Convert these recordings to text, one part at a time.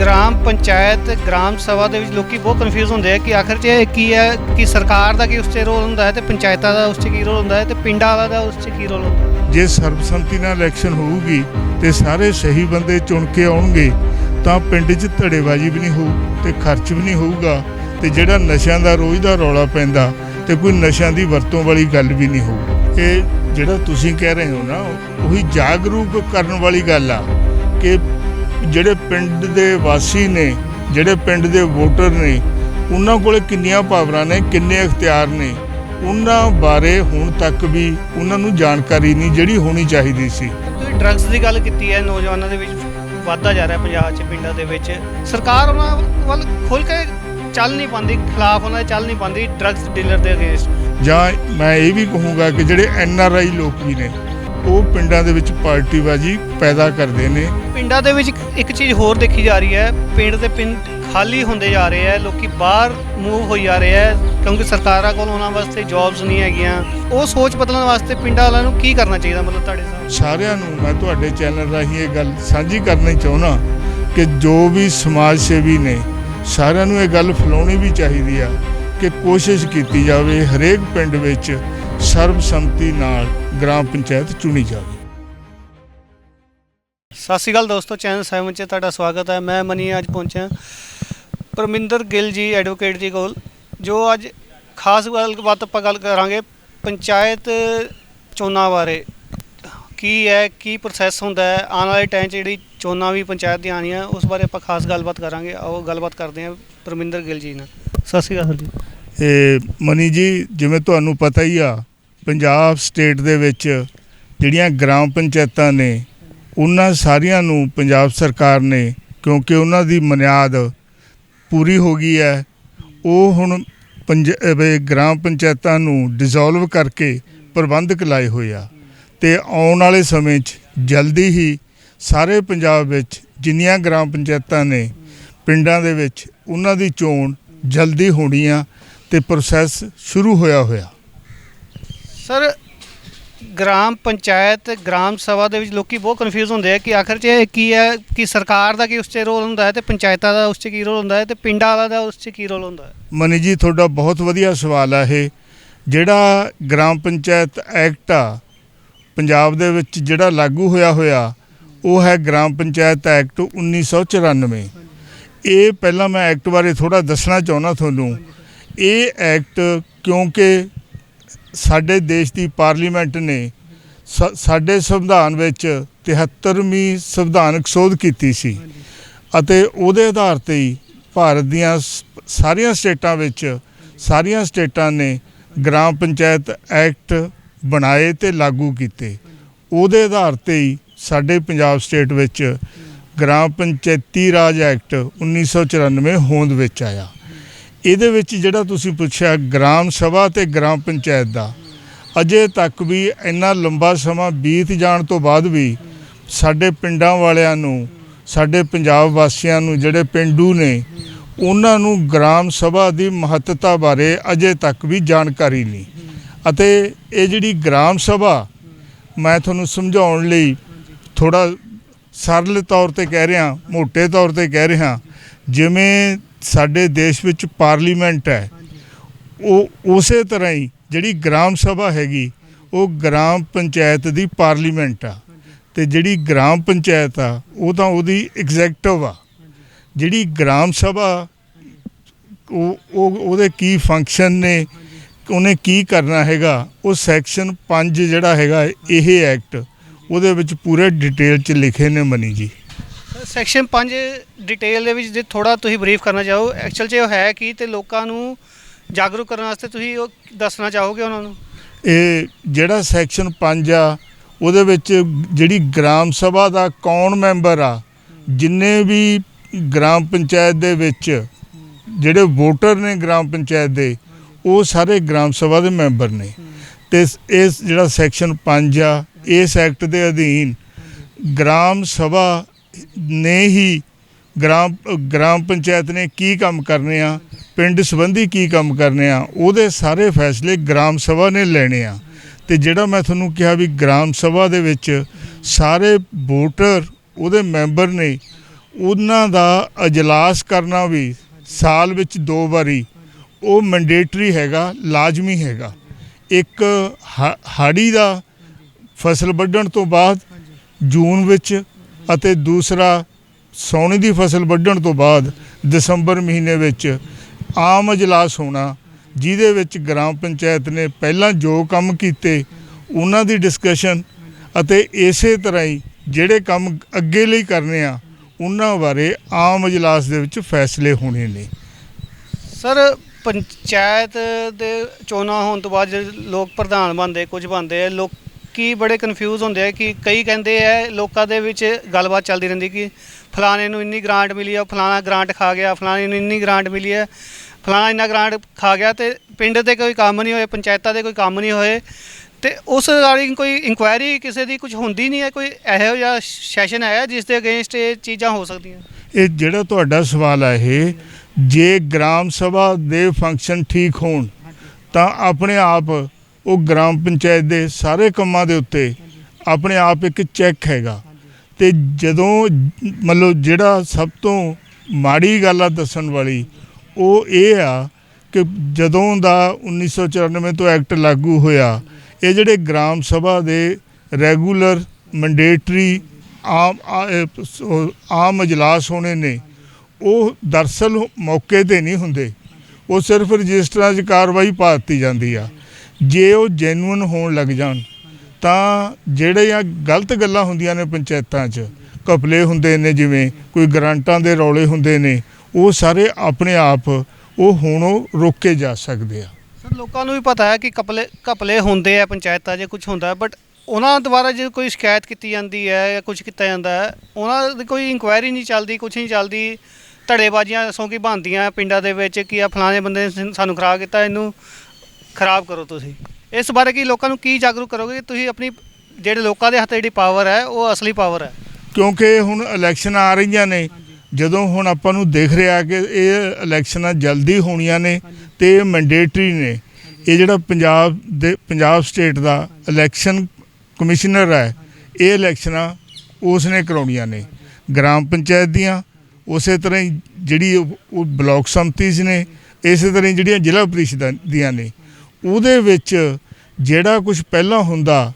Gram panchayat, ਗ੍ਰਾਮ ਸਭਾ ਦੇ ਵਿੱਚ ਲੋਕੀ ਬਹੁਤ ਕਨਫਿਊਜ਼ ਹੁੰਦੇ ਆ ਕਿ ਆਖਰ 'ਚ ਇਹ ਕੀ ਹੈ, ਕਿ ਸਰਕਾਰ ਦਾ ਕੀ ਉਸ 'ਚ ਰੋਲ ਹੁੰਦਾ ਹੈ ਤੇ ਪੰਚਾਇਤਾਂ ਦਾ ਉਸ 'ਚ ਕੀ ਰੋਲ ਹੁੰਦਾ ਹੈ ਤੇ ਪਿੰਡਾਂ ਦਾ ਉਸ 'ਚ ਕੀ ਰੋਲ ਹੁੰਦਾ ਹੈ? ਜੇ ਸਰਬਸੰਮਤੀ ਨਾਲ ਇਲੈਕਸ਼ਨ ਹੋਊਗੀ ਤੇ ਸਾਰੇ ਸਹੀ ਬੰਦੇ ਚੁਣ ਕੇ ਆਉਣਗੇ, ਤਾਂ ਪਿੰਡ 'ਚ ਧੜੇਬਾਜ਼ੀ ਵੀ ਨਹੀਂ ਹੋਊ ਤੇ ਖਰਚ ਵੀ ਨਹੀਂ ਹੋਊਗਾ ਤੇ ਜਿਹੜਾ ਨਸ਼ਿਆਂ ਦਾ ਰੋਜ਼ ਦਾ ਰੌਲਾ ਪੈਂਦਾ ਤੇ ਕੋਈ ਨਸ਼ਿਆਂ ਦੀ ਵਰਤੋਂ ਵਾਲੀ ਗੱਲ ਵੀ ਨਹੀਂ ਹੋਊ। ਇਹ ਜਿਹੜਾ ਤੁਸੀਂ ਕਹਿ ਰਹੇ ਹੋ ਨਾ, ਉਹੀ ਜਾਗਰੂਕ ਕਰਨ ਵਾਲੀ ਗੱਲ ਆ ਕਿ ਜਿਹੜੇ ਪਿੰਡ ਦੇ ਵਾਸੀ ਨੇ ਜਿਹੜੇ ਪਿੰਡ ਦੇ ਵੋਟਰ ਨੇ ਉਹਨਾਂ ਕੋਲੇ ਕਿੰਨੀਆਂ ਪਾਵਰਾਂ ਨੇ ਕਿੰਨੇ ਅਖਤਿਆਰ ਨੇ ਉਹਨਾਂ ਬਾਰੇ ਹੁਣ ਤੱਕ ਵੀ ਉਹਨਾਂ ਨੂੰ ਜਾਣਕਾਰੀ ਨਹੀਂ ਜਿਹੜੀ ਹੋਣੀ ਚਾਹੀਦੀ ਸੀ। ਤੁਸੀਂ ਡਰੱਗਸ ਦੀ ਗੱਲ ਕੀਤੀ ਹੈ ਨੌਜਵਾਨਾਂ ਦੇ ਵਿੱਚ ਵਾਧਾ ਜਾ ਰਿਹਾ ਪੰਜਾਬ 'ਚ ਪਿੰਡਾਂ ਦੇ ਵਿੱਚ। ਸਰਕਾਰ ਉਹਨਾਂ ਵੱਲ ਖੁੱਲ ਕੇ ਚੱਲ ਨਹੀਂ ਪਾਉਂਦੀ ਖਿਲਾਫ ਉਹਨਾਂ ਦੇ ਚੱਲ ਨਹੀਂ ਪਾਉਂਦੀ ਡਰੱਗਸ ਡੀਲਰ ਦੇ ਅਗੇਂਸਟ। ਜਾਂ ਮੈਂ ਇਹ ਵੀ ਕਹੂੰਗਾ ਕਿ ਜਿਹੜੇ ਐਨ ਆਰ ਆਈ ਲੋਕ ਵੀ ਨੇ ਉਹ ਪਿੰਡਾਂ ਦੇ ਵਿੱਚ ਪਾਰਟੀਬਾਜ਼ੀ ਪੈਦਾ ਕਰਦੇ ਨੇ। ਪਿੰਡਾਂ ਦੇ ਵਿੱਚ ਇੱਕ- ਚੀਜ਼ ਹੋਰ ਦੇਖੀ ਜਾ ਰਹੀ ਹੈ ਪਿੰਡ ਦੇ ਪਿੰਡ ਖਾਲੀ ਹੁੰਦੇ ਜਾ ਰਹੇ ਹੈ ਲੋਕੀ ਬਾਹਰ ਮੂਵ ਹੋਈ ਜਾ ਰਹੇ ਹੈ ਕਿਉਂਕਿ ਸਰਕਾਰਾਂ ਕੋਲ ਉਹਨਾਂ ਵਾਸਤੇ ਜੌਬਸ ਨਹੀਂ ਹੈਗੀਆਂ। ਉਹ ਸੋਚ ਬਦਲਣ ਵਾਸਤੇ ਪਿੰਡਾਂ ਵਾਲਿਆਂ ਨੂੰ ਕੀ ਕਰਨਾ ਚਾਹੀਦਾ ਮਤਲਬ ਤੁਹਾਡੇ ਹਿਸਾਬ ਸਾਰਿਆਂ ਨੂੰ ਮੈਂ ਤੁਹਾਡੇ ਚੈਨਲ ਰਾਹੀਂ ਇਹ ਗੱਲ ਸਾਂਝੀ ਕਰਨੀ ਚਾਹੁੰਦਾ ਕਿ ਜੋ ਵੀ ਸਮਾਜ ਸੇਵੀ ਨੇ ਸਾਰਿਆਂ ਨੂੰ ਇਹ ਗੱਲ ਫੈਲਾਉਣੀ ਵੀ ਚਾਹੀਦੀ ਆ ਕਿ ਕੋਸ਼ਿਸ਼ ਕੀਤੀ ਜਾਵੇ ਹਰੇਕ ਪਿੰਡ ਵਿੱਚ ਸਰਬਸੰਮਤੀ ਨਾਲ ਗ੍ਰਾਮ ਪੰਚਾਇਤ ਚੁਣੀ ਜਾਵੇ। ਸਤਿ ਸ਼੍ਰੀ ਅਕਾਲ ਦੋਸਤੋ ਚੈਨਲ ਸੈਵਨ 'ਚ ਤੁਹਾਡਾ ਸਵਾਗਤ ਹੈ। ਮੈਂ ਮਨੀ ਅੱਜ ਪਹੁੰਚਿਆ ਪਰਮਿੰਦਰ ਗਿੱਲ ਜੀ ਐਡਵੋਕੇਟ ਜੀ ਕੋਲ ਜੋ ਅੱਜ ਖਾਸ ਗੱਲਬਾਤ ਆਪਾਂ ਗੱਲ ਕਰਾਂਗੇ ਪੰਚਾਇਤ ਚੋਣਾਂ ਬਾਰੇ। ਕੀ ਹੈ ਕੀ ਪ੍ਰੋਸੈਸ ਹੁੰਦਾ ਹੈ? ਆਉਣ ਵਾਲੇ ਟਾਈਮ 'ਚ ਜਿਹੜੀ ਚੋਣਾਂ ਵੀ ਪੰਚਾਇਤ ਦੀਆਂ ਆਉਣੀਆਂ ਉਸ ਬਾਰੇ ਆਪਾਂ ਖਾਸ ਗੱਲਬਾਤ ਕਰਾਂਗੇ। ਆਓ ਗੱਲਬਾਤ ਕਰਦੇ ਹਾਂ ਪਰਮਿੰਦਰ ਗਿੱਲ ਜੀ ਨਾਲ। ਸਤਿ ਸ਼੍ਰੀ ਅਕਾਲ ਜੀ। ਇਹ ਮਨੀ ਜੀ ਜਿਵੇਂ ਤੁਹਾਨੂੰ ਪਤਾ ਹੀ ਆ ਪੰਜਾਬ ਸਟੇਟ ਦੇ ਵਿੱਚ ਜਿਹੜੀਆਂ ਗ੍ਰਾਮ ਪੰਚਾਇਤਾਂ ਨੇ, ਉਹਨਾਂ ਸਾਰੀਆਂ ਨੂੰ ਪੰਜਾਬ ਸਰਕਾਰ ਨੇ, ਕਿਉਂਕਿ ਉਹਨਾਂ ਦੀ ਮਨਿਆਦ ਪੂਰੀ ਹੋ ਗਈ ਹੈ, ਉਹ ਹੁਣ ਪੰਜ ਗ੍ਰਾਮ ਪੰਚਾਇਤਾਂ ਨੂੰ ਡਿਸੋਲਵ ਕਰਕੇ ਪ੍ਰਬੰਧਕ ਲਾਏ ਹੋਏ ਆ। ਤੇ ਆਉਣ ਵਾਲੇ ਸਮੇਂ 'ਚ ਜਲਦੀ ਹੀ ਸਾਰੇ ਪੰਜਾਬ ਵਿੱਚ ਜਿੰਨੀਆਂ ਗ੍ਰਾਮ ਪੰਚਾਇਤਾਂ ਨੇ, ਪਿੰਡਾਂ ਦੇ ਵਿੱਚ ਉਹਨਾਂ ਦੀ ਚੋਣ ਜਲਦੀ ਹੋਣੀ ਆ ਤੇ ਪ੍ਰੋਸੈਸ ਸ਼ੁਰੂ ਹੋਇਆ ਹੋਇਆ। ਸਰ, ਗ੍ਰਾਮ ਪੰਚਾਇਤ, ਗ੍ਰਾਮ ਸਭਾ ਦੇ ਵਿੱਚ ਲੋਕੀ ਬਹੁਤ ਕਨਫਿਊਜ਼ ਹੁੰਦੇ ਆ ਕਿ ਆਖਰ 'ਚ ਇਹ ਕੀ ਹੈ, ਕਿ ਸਰਕਾਰ ਦਾ ਕੀ ਉਸ 'ਚ ਰੋਲ ਹੁੰਦਾ ਹੈ ਤੇ ਪੰਚਾਇਤਾਂ ਦਾ ਉਸ 'ਚ ਕੀ ਰੋਲ ਹੁੰਦਾ ਹੈ ਤੇ ਪਿੰਡਾਂ ਵਾਲਾ ਦਾ ਉਸ 'ਚ ਕੀ ਰੋਲ ਹੁੰਦਾ ਹੈ? ਮਨੀ ਜੀ, ਤੁਹਾਡਾ ਬਹੁਤ ਵਧੀਆ ਸਵਾਲ ਆ ਇਹ। ਜਿਹੜਾ ਗ੍ਰਾਮ ਪੰਚਾਇਤ ਐਕਟ ਆ, ਪੰਜਾਬ ਦੇ ਵਿੱਚ ਜਿਹੜਾ ਲਾਗੂ ਹੋਇਆ ਹੋਇਆ, ਉਹ ਹੈ ਗ੍ਰਾਮ ਪੰਚਾਇਤ ਐਕਟ 1994 ਇਹ ਪਹਿਲਾਂ ਮੈਂ ਐਕਟ ਬਾਰੇ ਥੋੜਾ ਦੱਸਣਾ ਚਾਹੁੰਦਾ ਤੁਹਾਨੂੰ। ਇਹ ਐਕਟ ਕਿਉਂਕਿ ਸਾਡੇ ਦੇਸ਼ ਦੀ ਪਾਰਲੀਮੈਂਟ ਨੇ ਸਾ- ਸਾਡੇ ਸੰਵਿਧਾਨ ਵਿੱਚ 73ਵੀਂ ਸੰਵਿਧਾਨਕ ਸੋਧ ਕੀਤੀ ਸੀ। ਅਤੇ ਉਹਦੇ ਆਧਾਰ ਤੇ ਹੀ ਭਾਰਤ ਦੀਆਂ ਸਾਰੀਆਂ ਸਟੇਟਾਂ ਵਿੱਚ ਸਾਰੀਆਂ ਸਟੇਟਾਂ ਨੇ ਗ੍ਰਾਮ ਪੰਚਾਇਤ ਐਕਟ ਬਣਾਏ ਤੇ ਲਾਗੂ ਕੀਤੇ। ਉਹਦੇ ਆਧਾਰ ਤੇ ਹੀ ਸਾਡੇ ਪੰਜਾਬ ਸਟੇਟ ਵਿੱਚ ਗ੍ਰਾਮ ਪੰਚਾਇਤੀ ਰਾਜ ਐਕਟ 1994 ਹੋਂਦ ਵਿੱਚ ਆਇਆ। ਇਹਦੇ ਵਿੱਚ ਜਿਹੜਾ ਤੁਸੀਂ ਪੁੱਛਿਆ ਗ੍ਰਾਮ ਸਭਾ ਤੇ ਗ੍ਰਾਮ ਪੰਚਾਇਤ ਦਾ, ਅਜੇ ਤੱਕ ਵੀ ਇੰਨਾ ਲੰਬਾ ਸਮਾਂ ਬੀਤ ਜਾਣ ਤੋਂ ਬਾਅਦ ਵੀ ਸਾਡੇ ਪਿੰਡਾਂ ਵਾਲਿਆਂ ਨੂੰ, ਸਾਡੇ ਪੰਜਾਬ ਵਾਸੀਆਂ ਨੂੰ, ਜਿਹੜੇ ਪਿੰਡੂ ਨੇ, ਉਹਨਾਂ ਨੂੰ ਗ੍ਰਾਮ ਸਭਾ ਦੀ ਮਹੱਤਤਾ ਬਾਰੇ ਅਜੇ ਤੱਕ ਵੀ ਜਾਣਕਾਰੀ ਨਹੀਂ। ਅਤੇ ਇਹ ਜਿਹੜੀ ਗ੍ਰਾਮ ਸਭਾ, ਮੈਂ ਤੁਹਾਨੂੰ ਸਮਝਾਉਣ ਲਈ ਥੋੜਾ ਸਰਲ ਤੌਰ ਤੇ ਕਹਿ ਰਿਹਾ ਮੋٹے ਤੌਰ ਤੇ ਕਹਿ ਰਿਹਾ, ਜਿਵੇਂ ਸਾਡੇ ਦੇਸ਼ ਵਿੱਚ ਪਾਰਲੀਮੈਂਟ ਹੈ। ਉਹ ਉਸੇ ਤਰ੍ਹਾਂ ਹੀ ਜਿਹੜੀ ਗ੍ਰਾਮ ਸਭਾ ਹੈਗੀ, ਉਹ ਗ੍ਰਾਮ ਪੰਚਾਇਤ ਦੀ ਪਾਰਲੀਮੈਂਟ ਆ। ਤੇ ਜਿਹੜੀ ਗ੍ਰਾਮ ਪੰਚਾਇਤ ਆ, ਉਹ ਤਾਂ ਉਹਦੀ ਐਗਜ਼ੈਕਟਿਵ ਆ। ਜਿਹੜੀ ਗ੍ਰਾਮ ਸਭਾ, ਉਹ ਉਹ, ਉਹਦੇ ਕੀ ਫੰਕਸ਼ਨ ਨੇ, ਉਹਨੇ ਕੀ ਕਰਨਾ ਹੈਗਾ, ਉਹ ਸੈਕਸ਼ਨ 5 ਜਿਹੜਾ ਹੈਗਾ, ਇਹ ਐਕਟ ਉਹਦੇ ਵਿੱਚ ਪੂਰੇ ਡਿਟੇਲ ਚ ਲਿਖੇ ਨੇ ਮਨੀ ਜੀ। ਸੈਕਸ਼ਨ 5 ਡਿਟੇਲ ਦੇ ਵਿੱਚ ਜੇ ਥੋੜਾ ਤੁਸੀਂ ਬਰੀਫ ਕਰਨਾ ਚਾਹੋ ਐਕਚੁਅਲ 'ਚ ਉਹ ਹੈ ਕੀ ਤੇ ਲੋਕਾਂ ਨੂੰ ਜਾਗਰੂਕ ਕਰਨ ਵਾਸਤੇ ਤੁਸੀਂ ਉਹ ਦੱਸਣਾ ਚਾਹੋਗੇ ਉਹਨਾਂ ਨੂੰ? ਇਹ ਜਿਹੜਾ ਸੈਕਸ਼ਨ 5 ਆ, ਉਹਦੇ ਵਿੱਚ ਜਿਹੜੀ ਗ੍ਰਾਮ ਸਭਾ ਦਾ ਕੌਣ ਮੈਂਬਰ ਆ, ਜਿੰਨੇ ਵੀ ਗ੍ਰਾਮ ਪੰਚਾਇਤ ਦੇ ਵਿੱਚ ਜਿਹੜੇ ਵੋਟਰ ਨੇ ਗ੍ਰਾਮ ਪੰਚਾਇਤ ਦੇ, ਉਹ ਸਾਰੇ ਗ੍ਰਾਮ ਸਭਾ ਦੇ ਮੈਂਬਰ ਨੇ। ਤੇ ਇਸ- ਜਿਹੜਾ ਸੈਕਸ਼ਨ 5 ਆ, ਇਸ ਐਕਟ ਦੇ ਅਧੀਨ ਗ੍ਰਾਮ ਸਭਾ ਨੇ ਹੀ ਗ੍ਰਾਮ ਗ੍ਰਾਮ ਪੰਚਾਇਤ ਨੇ ਕੀ ਕੰਮ ਕਰਨੇ ਆ, ਪਿੰਡ ਸੰਬੰਧੀ ਕੀ ਕੰਮ ਕਰਨੇ ਆ, ਉਹਦੇ ਸਾਰੇ ਫੈਸਲੇ ਗ੍ਰਾਮ ਸਭਾ ਨੇ ਲੈਣੇ ਆ। ਤੇ ਜਿਹੜਾ ਮੈਂ ਤੁਹਾਨੂੰ ਕਿਹਾ ਵੀ ਗ੍ਰਾਮ ਸਭਾ ਦੇ ਵਿੱਚ ਸਾਰੇ ਵੋਟਰ, ਉਹਦੇ ਮੈਂਬਰ ਨੇ, ਉਹਨਾਂ ਦਾ ਅਜਲਾਸ ਕਰਨਾ ਵੀ ਸਾਲ ਵਿੱਚ ਦੋ ਵਾਰੀ, ਉਹ ਮੈਂਡੇਟਰੀ ਹੈਗਾ, ਲਾਜ਼ਮੀ ਹੈਗਾ। ਇੱਕ ਹਾੜੀ ਦਾ ਫਸਲ ਵੱਢਣ ਤੋਂ ਬਾਅਦ, ਜੂਨ ਵਿੱਚ ਅਤੇ ਦੂਸਰਾ ਸੌਣੀ ਦੀ ਫਸਲ ਵੱਢਣ ਤੋਂ ਬਾਅਦ ਦਸੰਬਰ ਮਹੀਨੇ ਵਿੱਚ ਆਮ ਅਜਲਾਸ ਹੋਣਾ, ਜਿਹਦੇ ਵਿੱਚ ਗ੍ਰਾਮ ਪੰਚਾਇਤ ਨੇ ਪਹਿਲਾਂ ਜੋ ਕੰਮ ਕੀਤੇ, ਉਹਨਾਂ ਦੀ ਡਿਸਕਸ਼ਨ ਅਤੇ ਇਸੇ ਤਰ੍ਹਾਂ ਹੀ ਜਿਹੜੇ ਕੰਮ ਅੱਗੇ ਲਈ ਕਰਨੇ ਆ, ਉਹਨਾਂ ਬਾਰੇ ਆਮ ਅਜਲਾਸ ਦੇ ਵਿੱਚ ਫੈਸਲੇ ਹੋਣੇ ਨੇ। ਸਰ, ਪੰਚਾਇਤ ਦੇ ਚੋਣਾਂ ਹੋਣ ਤੋਂ ਬਾਅਦ ਜਿਹੜੇ ਲੋਕ ਪ੍ਰਧਾਨ ਬਣਦੇ, ਕੁਝ ਬਣਦੇ ਲੋਕ ਲੋਕੀ ਬੜੇ ਕਨਫਿਊਜ਼ ਹੁੰਦੇ ਆ ਕਿ ਕਈ ਕਹਿੰਦੇ ਆ, ਲੋਕਾਂ ਦੇ ਵਿੱਚ ਗੱਲਬਾਤ ਚੱਲਦੀ ਰਹਿੰਦੀ ਕਿ ਫਲਾਣੇ ਨੂੰ ਇੰਨੀ ਗ੍ਰਾਂਟ ਮਿਲੀ ਆ, ਫਲਾਣਾ ਗ੍ਰਾਂਟ ਖਾ ਗਿਆ, ਫਲਾਣੇ ਨੂੰ ਇੰਨੀ ਗ੍ਰਾਂਟ ਮਿਲੀ ਹੈ ਫਲਾਣਾ ਇੰਨਾ ਗ੍ਰਾਂਟ ਖਾ ਗਿਆ ਤੇ ਪਿੰਡ ਦੇ ਕੋਈ ਕੰਮ ਨਹੀਂ ਹੋਏ, ਪੰਚਾਇਤਾਂ ਦੇ ਕੋਈ ਕੰਮ ਨਹੀਂ ਹੋਏ ਤੇ ਉਸ ਰਿਗਾਰਡਿੰਗ ਕੋਈ ਇਨਕੁਆਇਰੀ ਕਿਸੇ ਦੀ ਕੁਝ ਹੁੰਦੀ ਨਹੀਂ ਹੈ, ਕੋਈ ਇਹੋ ਜਿਹਾ ਸੈਸ਼ਨ ਆਇਆ ਜਿਸ ਦੇ ਅਗੇਂਸਟ ਇਹ ਚੀਜ਼ਾਂ ਹੋ ਸਕਦੀਆਂ? ਇਹ ਜਿਹੜਾ ਤੁਹਾਡਾ ਸਵਾਲ ਹੈ ਇਹ, ਜੇ ਗ੍ਰਾਮ ਸਭਾ ਦੇ ਫੰਕਸ਼ਨ ਠੀਕ ਹੋਣ, ਤਾਂ ਆਪਣੇ ਆਪ ਉਹ ਗ੍ਰਾਮ ਪੰਚਾਇਤ ਦੇ ਸਾਰੇ ਕੰਮਾਂ ਦੇ ਉੱਤੇ ਆਪਣੇ ਆਪ ਇੱਕ ਚੈੱਕ ਹੈਗਾ। ਤੇ ਜਦੋਂ ਮਤਲਬ ਜਿਹੜਾ ਸਭ ਤੋਂ ਮਾੜੀ ਗੱਲ ਆ ਦੱਸਣ ਵਾਲੀ, ਉਹ ਇਹ ਆ ਕਿ ਜਦੋਂ ਦਾ 1994 ਤੋਂ ਐਕਟ ਲਾਗੂ ਹੋਇਆ, ਇਹ ਜਿਹੜੇ ਗ੍ਰਾਮ ਸਭਾ ਦੇ ਰੈਗੂਲਰ ਮੈਂਡੇਟਰੀ ਆਮ ਆਮ ਇਜਲਾਸ ਹੋਣੇ ਨੇ, ਉਹ ਦਰਸਲ ਮੌਕੇ ਤੇ ਨਹੀਂ ਹੁੰਦੇ। ਉਹ ਸਿਰਫ ਰਜਿਸਟਰਾਂ 'ਚ ਕਾਰਵਾਈ ਪਾ ਦਿੱਤੀ ਜਾਂਦੀ ਆ। ਜੇ ਉਹ ਜੈਨੂਇਨ ਹੋਣ ਲੱਗ ਜਾਣ, ਤਾਂ ਜਿਹੜੇ ਆ ਗਲਤ ਗੱਲਾਂ ਹੁੰਦੀਆਂ ਨੇ ਪੰਚਾਇਤਾਂ 'ਚ, ਘਪਲੇ ਹੁੰਦੇ ਨੇ ਜਿਵੇਂ, ਕੋਈ ਗਰੰਟਾਂ ਦੇ ਰੌਲੇ ਹੁੰਦੇ ਨੇ, ਉਹ ਸਾਰੇ ਆਪਣੇ ਆਪ ਉਹ ਹੁਣ ਉਹ ਰੋਕੇ ਜਾ ਸਕਦੇ ਆ। ਸਰ, ਲੋਕਾਂ ਨੂੰ ਵੀ ਪਤਾ ਹੈ ਕਿ ਕਪਲੇ ਕਪਲੇ ਹੁੰਦੇ ਆ ਪੰਚਾਇਤਾਂ 'ਚ ਕੁਝ ਹੁੰਦਾ ਬਟ ਉਹਨਾਂ ਦੁਆਰਾ ਜੇ ਕੋਈ ਸ਼ਿਕਾਇਤ ਕੀਤੀ ਜਾਂਦੀ ਹੈ ਜਾਂ ਕੁਝ ਕੀਤਾ ਜਾਂਦਾ ਹੈ, ਉਹਨਾਂ ਦੀ ਕੋਈ ਇਨਕੁਆਇਰੀ ਨਹੀਂ ਚੱਲਦੀ ਕੁਝ ਨਹੀਂ ਚੱਲਦੀ, ਧੜੇਬਾਜ਼ੀਆਂ ਸੌਂ ਕੀ ਬਣਦੀਆਂ ਪਿੰਡਾਂ ਦੇ ਵਿੱਚ ਕਿ ਆ ਫਲਾਣੇ ਬੰਦੇ ਨੇ ਸਾਨੂੰ- ਸਾਨੂੰ ਖਰਾਬ ਕੀਤਾ, ਇਹਨੂੰ ਖਰਾਬ ਕਰੋ ਤੁਸੀਂ। ਇਸ ਬਾਰੇ ਕੀ ਲੋਕਾਂ ਨੂੰ ਕੀ ਜਾਗਰੂਕ ਕਰੋਗੇ ਕਿ ਤੁਸੀਂ ਆਪਣੀ ਜਿਹੜੇ ਲੋਕਾਂ ਦੇ ਹੱਥ ਜਿਹੜੀ ਪਾਵਰ ਹੈ ਉਹ ਅਸਲੀ ਪਾਵਰ ਹੈ? ਕਿਉਂਕਿ ਹੁਣ ਇਲੈਕਸ਼ਨ ਆ ਰਹੀਆਂ ਨੇ। ਜਦੋਂ ਹੁਣ ਆਪਾਂ ਨੂੰ ਦਿਖ ਰਿਹਾ ਕਿ ਇਹ ਇਲੈਕਸ਼ਨਾਂ ਜਲਦੀ ਹੋਣੀਆਂ ਨੇ ਤੇ ਇਹ ਮੈਂਡੇਟਰੀ ਨੇ। ਇਹ ਜਿਹੜਾ ਪੰਜਾਬ ਦੇ ਪੰਜਾਬ ਸਟੇਟ ਦਾ ਇਲੈਕਸ਼ਨ ਕਮਿਸ਼ਨਰ ਹੈ ਇਹ ਇਲੈਕਸ਼ਨਾਂ ਉਸ ਨੇ ਕਰਾਉਣੀਆਂ ਨੇ। ਗ੍ਰਾਮ ਪੰਚਾਇਤ ਦੀਆਂ ਉਸੇ ਤਰ੍ਹਾਂ ਹੀ ਜਿਹੜੀ ਉਹ ਬਲਾਕ ਸੰਮਤੀਜ਼ ਨੇ ਇਸੇ ਤਰ੍ਹਾਂ ਜਿਹੜੀਆਂ ਜ਼ਿਲ੍ਹਾ ਪ੍ਰੀਸ਼ਦਾਂ ਦੀਆਂ ਨੇ। ਉਹਦੇ ਵਿੱਚ ਜਿਹੜਾ ਕੁਝ ਪਹਿਲਾਂ ਹੁੰਦਾ,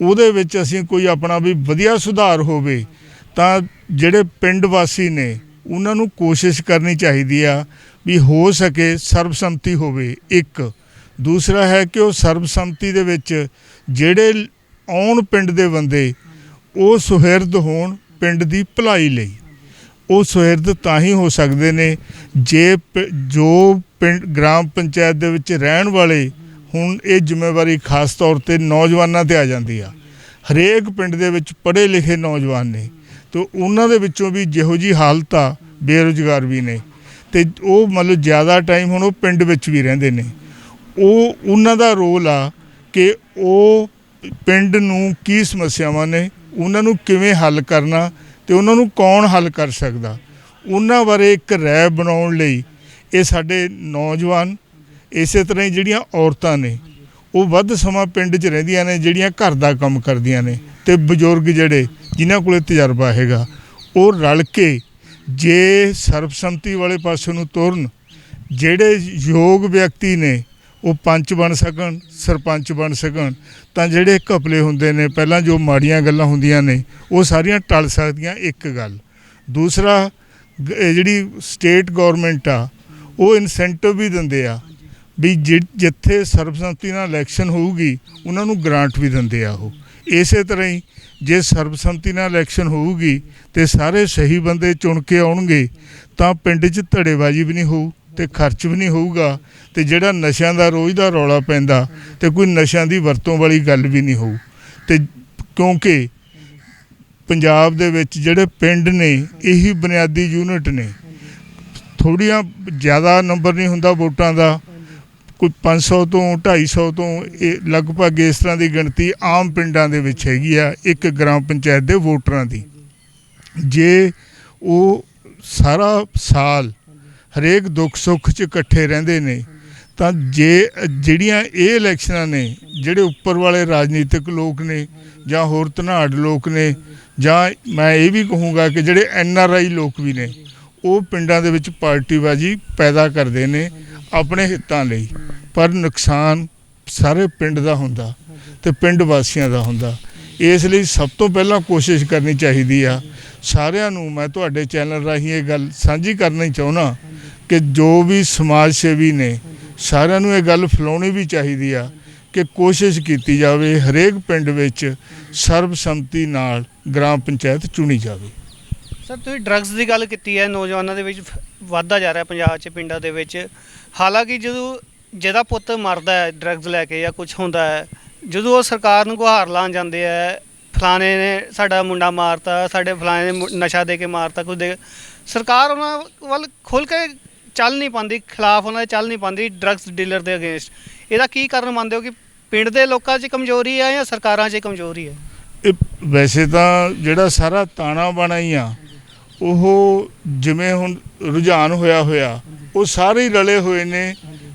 ਉਹਦੇ ਵਿੱਚ ਅਸੀਂ ਕੋਈ ਆਪਣਾ ਵੀ ਵਧੀਆ ਸੁਧਾਰ ਹੋਵੇ, ਤਾਂ ਜਿਹੜੇ ਪਿੰਡ ਵਾਸੀ ਨੇ, ਉਹਨਾਂ ਨੂੰ ਕੋਸ਼ਿਸ਼ ਕਰਨੀ ਚਾਹੀਦੀ ਆ ਵੀ ਹੋ ਸਕੇ ਸਰਬਸੰਮਤੀ ਹੋਵੇ ਇੱਕ। ਦੂਸਰਾ ਹੈ ਕਿ ਉਹ ਸਰਬਸੰਮਤੀ ਦੇ ਵਿੱਚ ਜਿਹੜੇ ਆਉਣ ਪਿੰਡ ਦੇ ਬੰਦੇ, ਉਹ ਸੁਹਿਰਦ ਹੋਣ ਪਿੰਡ ਦੀ ਭਲਾਈ ਲਈ। ਉਹ ਸੁਹਿਰਦ ਤਾਂ ਹੀ ਹੋ ਸਕਦੇ ਨੇ, ਜੇ ਪ- ਜੋ ਪਿੰਡ ਗ੍ਰਾਮ ਪੰਚਾਇਤ ਦੇ ਵਿੱਚ ਰਹਿਣ ਵਾਲੇ ਹੁਣ ਇਹ ਜ਼ਿੰਮੇਵਾਰੀ ਖਾਸ ਤੌਰ ਤੇ ਨੌਜਵਾਨਾਂ ਤੇ ਆ ਜਾਂਦੀ ਆ। ਹਰੇਕ ਪਿੰਡ ਦੇ ਵਿੱਚ ਪੜ੍ਹੇ ਲਿਖੇ ਨੌਜਵਾਨ ਨੇ ਤੇ ਉਹਨਾਂ ਦੇ ਵਿੱਚੋਂ ਵੀ ਜਿਹੋ ਜੀ ਹਾਲਤ ਆ, ਬੇਰੁਜ਼ਗਾਰ ਵੀ ਨੇ। ਤੇ ਉਹ ਮਤਲਬ ਜ਼ਿਆਦਾ ਟਾਈਮ ਹੁਣ ਉਹ ਪਿੰਡ ਵਿੱਚ ਵੀ ਰਹਿੰਦੇ ਨੇ। ਉਹ, ਉਹਨਾਂ ਦਾ ਰੋਲ ਆ ਕਿ ਉਹ ਪਿੰਡ ਨੂੰ ਕੀ ਸਮੱਸਿਆਵਾਂ ਨੇ, ਉਹਨਾਂ ਨੂੰ ਕਿਵੇਂ ਹੱਲ ਕਰਨਾ ਤੇ ਉਹਨਾਂ ਨੂੰ ਕੌਣ ਹੱਲ ਕਰ ਸਕਦਾ। ਉਹਨਾਂ ਬਾਰੇ ਇੱਕ ਰਾਏ ਬਣਾਉਣ ਲਈ ਇਹ ਸਾਡੇ ਨੌਜਵਾਨ ਇਸੇ ਤਰ੍ਹਾਂ ਹੀ ਜਿਹੜੀਆਂ ਔਰਤਾਂ ਨੇ, ਉਹ ਵੱਧ ਸਮਾਂ ਪਿੰਡ 'ਚ ਰਹਿੰਦੀਆਂ ਨੇ, ਜਿਹੜੀਆਂ ਘਰ ਦਾ ਕੰਮ ਕਰਦੀਆਂ ਨੇ। ਤੇ ਬਜ਼ੁਰਗ ਜਿਹੜੇ, ਜਿਨ੍ਹਾਂ ਕੋਲੇ ਤਜਰਬਾ ਹੈਗਾ, ਉਹ ਰਲ ਕੇ ਜੇ ਸਰਬਸੰਮਤੀ ਵਾਲੇ ਪਾਸੇ ਨੂੰ ਤੁਰਨ, ਜਿਹੜੇ ਯੋਗ ਵਿਅਕਤੀ ਨੇ, ਉਹ ਪੰਚ ਬਣ ਸਕਣ, ਸਰਪੰਚ ਬਣ ਸਕਣ, ਤਾਂ ਜਿਹੜੇ ਘਪਲੇ ਹੁੰਦੇ ਨੇ, ਪਹਿਲਾਂ ਜੋ ਮਾੜੀਆਂ ਗੱਲਾਂ ਹੁੰਦੀਆਂ ਨੇ, ਉਹ ਸਾਰੀਆਂ ਟਲ ਸਕਦੀਆਂ, ਇੱਕ ਗੱਲ। ਦੂਸਰਾ ਜਿਹੜੀ ਸਟੇਟ ਗਵਰਨਮੈਂਟ ਆ, ਉਹ ਇਨਸੈਂਟਿਵ ਵੀ ਦਿੰਦੇ ਆ ਵੀ ਜਿ- ਜਿੱਥੇ ਸਰਬਸੰਮਤੀ ਨਾਲ ਇਲੈਕਸ਼ਨ ਹੋਊਗੀ, ਉਹਨਾਂ ਨੂੰ ਗ੍ਰਾਂਟ ਵੀ ਦਿੰਦੇ ਆ ਉਹ। ਇਸੇ ਤਰ੍ਹਾਂ ਹੀ ਜੇ ਸਰਬਸੰਮਤੀ ਨਾਲ ਇਲੈਕਸ਼ਨ ਹੋਊਗੀ ਤੇ ਸਾਰੇ ਸਹੀ ਬੰਦੇ ਚੁਣ ਕੇ ਆਉਣਗੇ, ਤਾਂ ਪਿੰਡ 'ਚ ਧੜੇਬਾਜ਼ੀ ਵੀ ਨਹੀਂ ਹੋਊ ਤੇ ਖਰਚ ਵੀ ਨਹੀਂ ਹੋਊਗਾ ਤੇ ਜਿਹੜਾ ਨਸ਼ਿਆਂ ਦਾ ਰੋਜ਼ ਦਾ ਰੌਲਾ ਪੈਂਦਾ ਤੇ ਕੋਈ ਨਸ਼ਿਆਂ ਦੀ ਵਰਤੋਂ ਵਾਲੀ ਗੱਲ ਵੀ ਨਹੀਂ ਹੋਊ। ਤੇ ਕਿਉਂਕਿ ਪੰਜਾਬ ਦੇ ਵਿੱਚ ਜਿਹੜੇ ਪਿੰਡ ਨੇ, ਇਹੀ ਬੁਨਿਆਦੀ ਯੂਨਿਟ ਨੇ। ਥੋੜੀਆਂ ਜ਼ਿਆਦਾ ਨੰਬਰ ਨਹੀਂ ਹੁੰਦਾ ਵੋਟਾਂ ਦਾ ਕੋਈ 500 ਤੋਂ 250 ਤੋਂ ਇਹ ਲਗਭਗ ਇਸ ਤਰ੍ਹਾਂ ਦੀ ਗਿਣਤੀ ਆਮ ਪਿੰਡਾਂ ਦੇ ਵਿੱਚ ਹੈਗੀ ਆ, ਇੱਕ ਗ੍ਰਾਮ ਪੰਚਾਇਤ ਦੇ ਵੋਟਰਾਂ ਦੀ। ਜੇ ਉਹ ਸਾਰਾ ਸਾਲ ਹਰੇਕ ਦੁੱਖ ਸੁੱਖ 'ਚ ਇਕੱਠੇ ਰਹਿੰਦੇ ਨੇ, ਤਾਂ ਜੇ ਜਿਹੜੀਆਂ ਇਹ ਇਲੈਕਸ਼ਨਾਂ ਨੇ, ਜਿਹੜੇ ਉੱਪਰ ਵਾਲੇ ਰਾਜਨੀਤਿਕ ਲੋਕ ਨੇ ਜਾਂ ਹੋਰ ਧਨਾੜ ਲੋਕ ਨੇ, ਜਾਂ ਮੈਂ ਇਹ ਵੀ ਕਹੂੰਗਾ ਕਿ ਜਿਹੜੇ ਐਨ ਆਰ ਆਈ ਲੋਕ ਵੀ ਨੇ, ਉਹ ਪਿੰਡਾਂ ਦੇ ਵਿੱਚ ਪਾਰਟੀਬਾਜ਼ੀ ਪੈਦਾ ਕਰਦੇ ਨੇ ਆਪਣੇ ਹਿੱਤਾਂ ਲਈ, ਪਰ ਨੁਕਸਾਨ ਸਾਰੇ ਪਿੰਡ ਦਾ ਹੁੰਦਾ ਤੇ ਪਿੰਡ ਵਾਸੀਆਂ ਦਾ ਹੁੰਦਾ। ਇਸ ਲਈ ਸਭ ਤੋਂ ਪਹਿਲਾਂ ਕੋਸ਼ਿਸ਼ ਕਰਨੀ ਚਾਹੀਦੀ ਆ। ਸਾਰਿਆਂ ਨੂੰ ਮੈਂ ਤੁਹਾਡੇ ਚੈਨਲ ਰਾਹੀਂ ਇਹ ਗੱਲ ਸਾਂਝੀ ਕਰਨੀ ਚਾਹੁੰਦਾ ਕਿ ਜੋ ਵੀ ਸਮਾਜ ਸੇਵੀ ਨੇ, ਸਾਰਿਆਂ ਨੂੰ ਇਹ ਗੱਲ ਫੈਲਾਉਣੀ ਵੀ ਚਾਹੀਦੀ ਆ ਕਿ ਕੋਸ਼ਿਸ਼ ਕੀਤੀ ਜਾਵੇ ਹਰੇਕ ਪਿੰਡ ਵਿੱਚ ਸਰਬਸੰਮਤੀ ਨਾਲ ਗ੍ਰਾਮ ਪੰਚਾਇਤ ਚੁਣੀ ਜਾਵੇ। ਸਰ, ਤੁਸੀਂ ਡਰੱਗਸ ਦੀ ਗੱਲ ਕੀਤੀ ਹੈ, ਨੌਜਵਾਨਾਂ ਦੇ ਵਿੱਚ ਫ- ਵਾਧਾ ਜਾ ਰਿਹਾ ਪੰਜਾਬ 'ਚ, ਪਿੰਡਾਂ ਦੇ ਵਿੱਚ। ਹਾਲਾਂਕਿ ਜਦੋਂ ਜਿਹਦਾ ਪੁੱਤ ਮਰਦਾ ਹੈ ਡਰੱਗਸ ਲੈ ਕੇ ਜਾਂ ਕੁਝ ਹੁੰਦਾ ਹੈ, ਜਦੋਂ ਉਹ ਸਰਕਾਰ ਨੂੰ ਗੁਹਾਰ ਲਾਉਣ ਜਾਂਦੇ ਹੈ, ਫਲਾਣੇ ਨੇ ਸਾਡਾ ਮੁੰਡਾ ਮਾਰਤਾ, ਸਾਡੇ ਫਲਾਣੇ ਨੇ ਨਸ਼ਾ ਦੇ ਕੇ ਮਾਰਤਾ ਕੁਝ ਦੇ ਸਰਕਾਰ ਉਹਨਾਂ ਵੱਲ ਖੁੱਲ ਕੇ ਚੱਲ ਨਹੀਂ ਪਾਉਂਦੀ, ਖਿਲਾਫ ਉਹਨਾਂ ਦੇ ਚੱਲ ਨਹੀਂ ਪਾਉਂਦੀ ਡਰੱਗਸ ਡੀਲਰ ਦੇ ਅਗੇਂਸਟ ਇਹਦਾ ਕੀ ਕਾਰਨ ਮੰਨਦੇ ਹੋ ਕਿ ਪਿੰਡ ਦੇ ਲੋਕਾਂ 'ਚ ਕਮਜ਼ੋਰੀ ਹੈ ਜਾਂ ਸਰਕਾਰਾਂ 'ਚ ਕਮਜ਼ੋਰੀ ਹੈ? ਇਹ ਵੈਸੇ ਤਾਂ ਜਿਹੜਾ ਸਾਰਾ ਤਾਣਾ ਬਾਣਾ ਹੀ ਆ ਉਹ ਜਿਵੇਂ ਹੁਣ ਰੁਝਾਨ ਹੋਇਆ ਹੋਇਆ, ਉਹ ਸਾਰੇ ਰਲੇ ਹੋਏ ਨੇ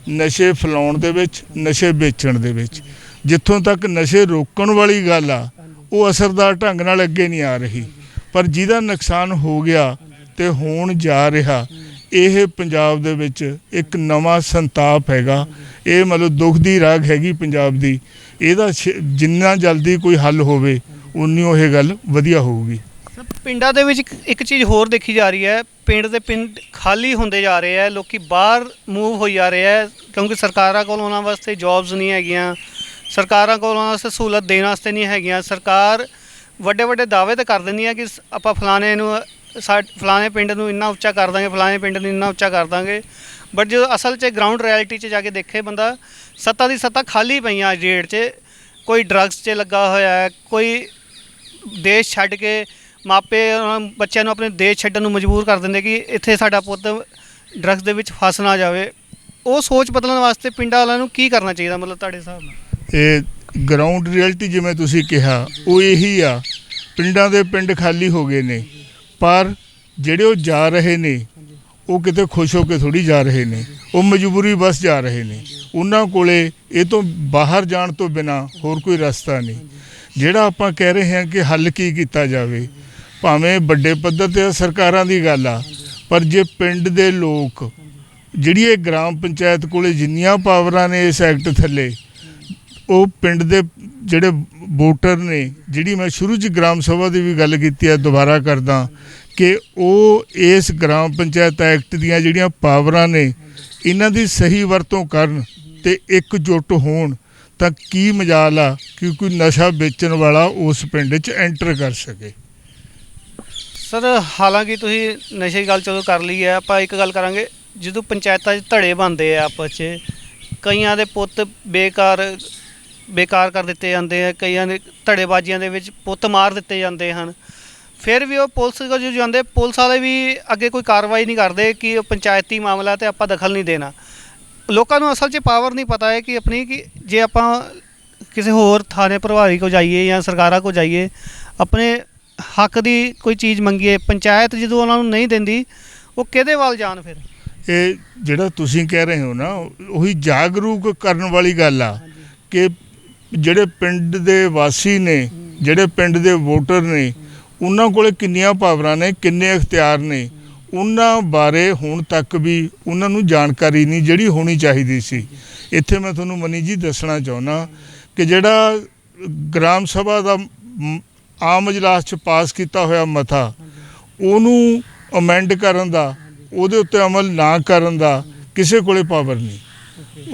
ਨਸ਼ੇ ਫੈਲਾਉਣ ਦੇ ਵਿੱਚ, ਨਸ਼ੇ ਵੇਚਣ ਦੇ ਵਿੱਚ। ਜਿੱਥੋਂ ਤੱਕ ਨਸ਼ੇ ਰੋਕਣ ਵਾਲੀ ਗੱਲ ਆ, ਉਹ ਅਸਰਦਾਰ ਢੰਗ ਨਾਲ ਅੱਗੇ ਨਹੀਂ ਆ ਰਹੀ। ਪਰ ਜਿਹਦਾ ਨੁਕਸਾਨ ਹੋ ਗਿਆ ਤੇ ਹੋਣ ਜਾ ਰਿਹਾ, ਇਹ ਪੰਜਾਬ ਦੇ ਵਿੱਚ ਇੱਕ ਨਵਾਂ ਸੰਤਾਪ ਹੈਗਾ। ਇਹ ਮਤਲਬ ਦੁੱਖ ਦੀ ਰਾਗ ਹੈਗੀ ਪੰਜਾਬ ਦੀ। ਇਹਦਾ ਛੇ- ਜਿੰਨਾ ਜਲਦੀ ਕੋਈ ਹੱਲ ਹੋਵੇ, ਉਨੀ ਉਹ ਇਹ ਗੱਲ ਵਧੀਆ ਹੋਊਗੀ। ਪਿੰਡਾਂ ਦੇ ਵਿੱਚ ਇੱਕ- ਇੱਕ ਚੀਜ਼ ਹੋਰ ਦੇਖੀ ਜਾ ਰਹੀ ਹੈ। ਪਿੰਡ ਦੇ ਪਿੰਡ ਖਾਲੀ ਹੁੰਦੇ ਜਾ ਰਹੇ ਹੈ। ਲੋਕੀ ਬਾਹਰ ਮੂਵ ਹੋਈ ਜਾ ਰਹੇ ਹੈ। ਕਿਉਂਕਿ ਸਰਕਾਰਾਂ ਕੋਲ ਉਹਨਾਂ ਵਾਸਤੇ ਜੌਬਸ ਨਹੀਂ ਹੈਗੀਆਂ। ਸਰਕਾਰਾਂ ਕੋਲ ਉਹਨਾਂ ਵਾਸਤੇ ਸਹੂਲਤ ਦੇਣ ਵਾਸਤੇ ਨਹੀਂ ਹੈਗੀਆਂ। ਸਰਕਾਰ ਵੱਡੇ ਵੱਡੇ ਦਾਅਵੇ ਤਾਂ ਕਰ ਦਿੰਦੀ ਹੈ ਕਿ ਸ- ਆਪਾਂ ਫਲਾਣੇ ਨੂੰ, ਸਾ ਫਲਾਣੇ ਪਿੰਡ ਨੂੰ ਇੰਨਾ ਉੱਚਾ ਕਰ ਦਾਂਗੇ, ਫਲਾਣੇ ਪਿੰਡ ਨੂੰ ਇੰਨਾ ਉੱਚਾ ਕਰ ਦਾਂਗੇ। ਬਟ ਜਦੋਂ ਅਸਲ 'ਚ ਗਰਾਊਂਡ ਰਿਐਲਿਟੀ 'ਚ ਜਾ ਕੇ ਦੇਖੇ ਬੰਦਾ, ਸੱਤਾ ਦੀ ਸੱਤਾ ਖਾਲੀ ਪਈਆਂ ਅੱਜ ਡੇਟ 'ਚ। ਕੋਈ ਡਰੱਗਸ 'ਚ ਲੱਗਾ ਹੋਇਆ ਹੈ, ਕੋਈ ਦੇਸ਼ ਛੱਡ ਕੇ ਮਾਪੇ ਉਹਨਾਂ ਬੱਚਿਆਂ ਨੂੰ ਆਪਣੇ ਦੇਸ਼ ਛੱਡਣ ਨੂੰ ਮਜਬੂਰ ਕਰ ਦਿੰਦੇ ਕਿ ਇੱਥੇ ਸਾਡਾ ਪੁੱਤ ਡਰੱਗਸ ਦੇ ਵਿੱਚ ਫਸ ਨਾ ਜਾਵੇ। ਉਹ ਸੋਚ ਬਦਲਣ ਵਾਸਤੇ ਪਿੰਡਾਂ ਵਾਲਿਆਂ ਨੂੰ ਕੀ ਕਰਨਾ ਚਾਹੀਦਾ ਮਤਲਬ ਤੁਹਾਡੇ ਹਿਸਾਬ ਨਾਲ? ਇਹ ਗਰਾਊਂਡ ਰਿਐਲਿਟੀ ਜਿਵੇਂ ਤੁਸੀਂ ਕਿਹਾ, ਉਹ ਇਹੀ ਆ। ਪਿੰਡਾਂ ਦੇ ਪਿੰਡ ਖਾਲੀ ਹੋ ਗਏ ਨੇ, ਪਰ ਜਿਹੜੇ ਉਹ ਜਾ ਰਹੇ ਨੇ, ਉਹ ਕਿਤੇ ਖੁਸ਼ ਹੋ ਕੇ ਥੋੜੀ ਜਾ ਰਹੇ ਨੇ, ਉਹ ਮਜਬੂਰੀ ਬਸ ਜਾ ਰਹੇ ਨੇ। ਉਹਨਾਂ ਕੋਲੇ ਇਹ ਤੋਂ ਬਾਹਰ ਜਾਣ ਤੋਂ ਬਿਨਾ ਹੋਰ ਕੋਈ ਰਸਤਾ ਨਹੀਂ। ਜਿਹੜਾ ਆਪਾਂ ਕਹਿ ਰਹੇ ਹਾਂ ਕਿ ਹੱਲ ਕੀ ਕੀਤਾ ਜਾਵੇ ਭਾਵੇਂ ਵੱਡੇ ਪੱਧਰ ਤੇ ਸਰਕਾਰਾਂ ਦੀ ਗੱਲ ਆ, ਪਰ ਜੇ ਪਿੰਡ ਦੇ ਲੋਕ ਜਿਹੜੀ ਇਹ ਗ੍ਰਾਮ ਪੰਚਾਇਤ ਕੋਲੇ ਜਿੰਨੀਆਂ ਪਾਵਰਾਂ ਨੇ ਇਸ ਐਕਟ ਥੱਲੇ, ਉਹ ਪਿੰਡ ਦੇ ਜਿਹੜੇ ਵੋਟਰ ਨੇ, ਜਿਹੜੀ ਮੈਂ ਸ਼ੁਰੂ 'ਚ ਗ੍ਰਾਮ ਸਭਾ ਦੀ ਵੀ ਗੱਲ ਕੀਤੀ ਹੈ ਦੁਬਾਰਾ ਕਰਦਾ, ਕਿ ਉਹ ਇਸ ਗ੍ਰਾਮ ਪੰਚਾਇਤ ਐਕਟ ਦੀਆਂ ਜਿਹੜੀਆਂ ਪਾਵਰਾਂ ਨੇ, ਇਹਨਾਂ ਦੀ ਸਹੀ ਵਰਤੋਂ ਕਰਨ ਤੇ ਇਕਜੁੱਟ ਹੋਣ, ਤਾਂ ਕੀ ਮਜਾਲ ਆ ਕਿ ਕੋਈ ਨਸ਼ਾ ਵੇਚਣ ਵਾਲਾ ਉਸ ਪਿੰਡ 'ਚ ਐਂਟਰ ਕਰ ਸਕੇ। ਸਰ, ਹਾਲਾਂਕਿ ਤੁਸੀਂ ਨਸ਼ੇ ਦੀ ਗੱਲ ਚਲੋ ਕਰ ਲਈ ਹੈ, ਆਪਾਂ ਇੱਕ ਗੱਲ ਕਰਾਂਗੇ, ਜਦੋਂ ਪੰਚਾਇਤਾਂ 'ਚ ਧੜੇ ਬਣਦੇ ਆ ਆਪਸ 'ਚ, ਕਈਆਂ ਦੇ ਪੁੱਤ ਬੇਕਾਰ ਬੇਕਾਰ ਕਰ ਦਿੱਤੇ ਜਾਂਦੇ ਆ, ਕਈਆਂ ਦੇ ਧੜੇਬਾਜ਼ੀਆਂ ਦੇ ਵਿੱਚ ਪੁੱਤ ਮਾਰ ਦਿੱਤੇ ਜਾਂਦੇ ਹਨ। ਫਿਰ ਵੀ ਉਹ ਪੁਲਿਸ ਕੋਲ ਜਦੋਂ ਜਾਂਦੇ, ਪੁਲਿਸ ਵਾਲੇ ਵੀ ਅੱਗੇ ਕੋਈ ਕਾਰਵਾਈ ਨਹੀਂ ਕਰਦੇ ਕਿ ਉਹ ਪੰਚਾਇਤੀ ਮਾਮਲਾ ਤੇ ਆਪਾਂ ਦਖਲ ਨਹੀਂ ਦੇਣਾ। ਲੋਕਾਂ ਨੂੰ ਅਸਲ 'ਚ ਪਾਵਰ ਨਹੀਂ ਪਤਾ ਹੈ ਕਿ ਆਪਣੀ ਕਿ ਜੇ ਆਪਾਂ ਕਿਸੇ ਹੋਰ ਥਾਣੇ ਪ੍ਰਭਾਰੀ ਕੋ ਜਾਈਏ ਜਾਂ ਸਰਕਾਰਾਂ ਕੋ ਜਾਈਏ, ਆਪਣੇ ਹੱਕ ਦੀ ਕੋਈ ਚੀਜ਼ ਮੰਗੀਏ ਪੰਚਾਇਤ ਜਦੋਂ ਉਹਨਾਂ ਨੂੰ ਨਹੀਂ ਦਿੰਦੀ ਉਹ ਕਿਹਦੇ ਵੱਲ ਜਾਣ ਫਿਰ? ਇਹ ਜਿਹੜਾ ਤੁਸੀਂ ਕਹਿ ਰਹੇ ਹੋ ਨਾ ਉਹੀ ਜਾਗਰੂਕ ਕਰਨ ਵਾਲੀ ਗੱਲ ਆ ਕਿ ਜਿਹੜੇ ਪਿੰਡ ਦੇ ਵਾਸੀ ਨੇ ਜਿਹੜੇ ਪਿੰਡ ਦੇ ਵੋਟਰ ਨੇ ਉਹਨਾਂ ਕੋਲੇ ਕਿੰਨੀਆਂ ਪਾਵਰਾਂ ਨੇ ਕਿੰਨੇ ਅਖਤਿਆਰ ਨੇ ਉਹਨਾਂ ਬਾਰੇ ਹੁਣ ਤੱਕ ਵੀ ਉਹਨਾਂ ਨੂੰ ਜਾਣਕਾਰੀ ਨਹੀਂ ਜਿਹੜੀ ਹੋਣੀ ਚਾਹੀਦੀ ਸੀ। ਇੱਥੇ ਮੈਂ ਤੁਹਾਨੂੰ ਮਨੀ ਜੀ ਦੱਸਣਾ ਚਾਹੁੰਦਾ ਕਿ ਜਿਹੜਾ ਗ੍ਰਾਮ ਸਭਾ ਦਾ ਆਮ ਇਜਲਾਸ ਚ ਪਾਸ ਕੀਤਾ ਹੋਇਆ ਮਤਾ ਉਹਨੂੰ ਅਮੈਂਡ ਕਰਨ ਦਾ, ਉਹਦੇ ਉੱਤੇ ਅਮਲ ਨਾ ਕਰਨ ਦਾ ਕਿਸੇ ਕੋਲੇ ਪਾਵਰ ਨਹੀਂ।